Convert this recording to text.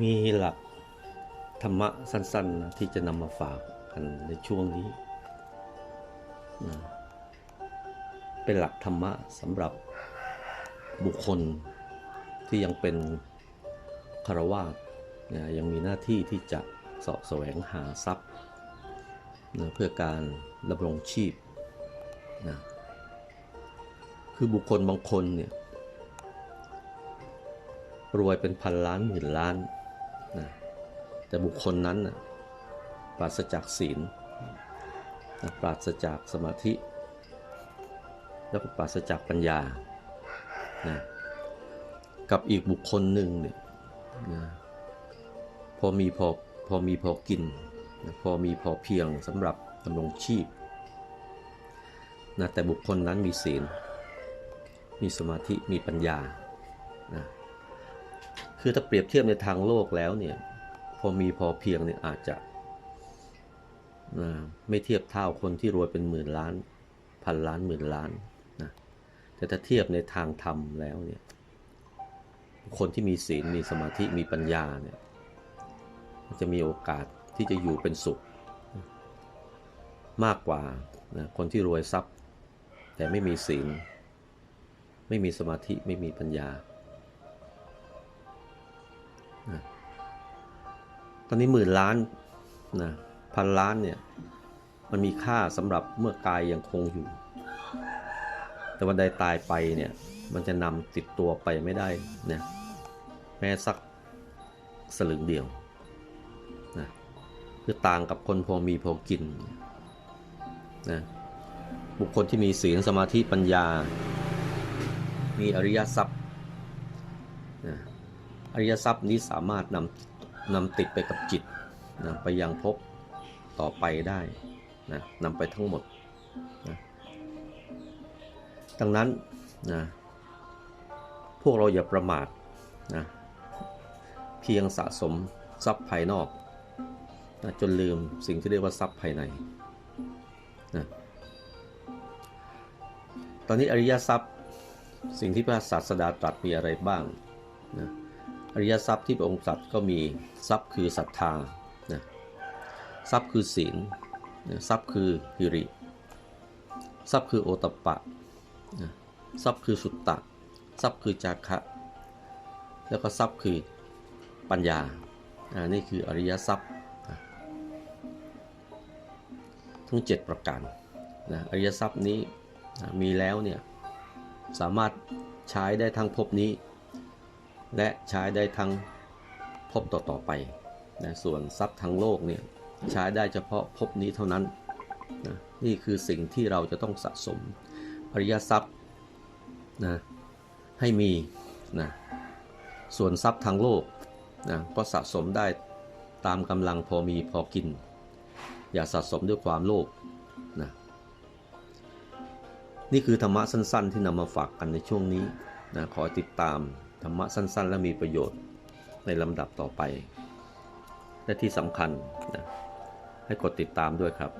มีหลักธรรมะสั้นๆนะที่จะนำมาฝากกันในช่วงนี้นะเป็นหลักธรรมะสำหรับบุคคลที่ยังเป็นคารวาสนะยังมีหน้าที่ที่จะสาะแสวงหาทรัพย์นะเพื่อการดำรงชีพนะคือบุคคลบางคนเนี่ยรวยเป็นพันล้านหมื่นล้านนะแต่บุคคลนั้นนะปราศจากศีลนะปราศจากสมาธิ แล้วก็ปราศจากปัญญานะกับอีกบุคคลหนึ่งเนี่ยนะพอมีพอพอมีพอกินนะพอมีพอเพียงสำหรับดำรงชีพนะแต่บุคคลนั้นมีศีล มีสมาธิมีปัญญา คือถ้าเปรียบเทียบในทางโลกแล้วเนี่ย พอมีพอเพียงเนี่ยอาจจะอ่าไม่เทียบเท่าคนที่รวยเป็นหมื่นล้าน พันล้านหมื่นล้านนะแต่ถ้าเทียบในทางธรรมแล้วเนี่ยคนที่มีศีลมีสมาธิมีปัญญาเนี่ยจะมีโอกาสที่จะอยู่เป็นสุข มากกว่านะคนที่รวยทรัพย์ แต่ไม่มีศีล ไม่มีสมาธิไม่มีปัญญา ตอนนี้หมื่นล้านนะพันล้านเนี่ยมันมีค่าสำหรับเมื่อกายยังคงอยู่ แต่วันใดตายไปเนี่ยมันจะนำติดตัวไปไม่ได้นะแม้สักสลึงเดียวนะคือต่างกับคนพอมีพอกินนะบุคคลที่มีศีลสมาธิปัญญา มีอริยทรัพย์นะ อริยทรัพย์นี้สามารถนำนำติดไปกับจิตนะไปยังภพต่อไปได้นะนำไปทั้งหมดนะดังนั้นนะพวกเราอย่าประมาทนะเพียงสะสมทรัพย์ภายนอกนะจนลืมสิ่งที่เรียกว่าทรัพย์ภายในนะตอนนี้อริยทรัพย์สิ่งที่พระศาสดาตรัสมีอะไรบ้างนะ อริยทรัพย์ที่พระองค์ตรัสก็มีทรัพย์คือศรัทธานะทรัพย์คือศีลนะทรัพย์คือหิริ ทรัพย์คือโอตปะนะทรัพย์คือสุตตะ ทรัพย์คือจาคะ แล้วก็ทรัพย์คือปัญญาอ่านี่คืออริยทรัพย์ทั้ง 7 ประการนะอริยทรัพย์นี้มีแล้วเนี่ยสามารถใช้ได้ทั้งภพนี้ และใช้ได้ทั้งภพต่อๆไปนะส่วนทรัพย์ทั้งโลกเนี่ยใช้ได้เฉพาะภพนี้เท่านั้นนะนี่คือสิ่งที่เราจะต้องสะสมอริยทรัพย์นะให้มีนะส่วนทรัพย์ทางโลกนะก็สะสมได้ตามกำลังพอมีพอกิน อย่าสะสมด้วยความโลภนะนี่คือธรรมะสั้นๆ ที่นำมาฝากกันในช่วงนี้นะขอติดตาม ธรรมะสั้น ๆ และมีประโยชน์ในลำดับต่อไป และที่สำคัญนะให้กดติดตามด้วยครับ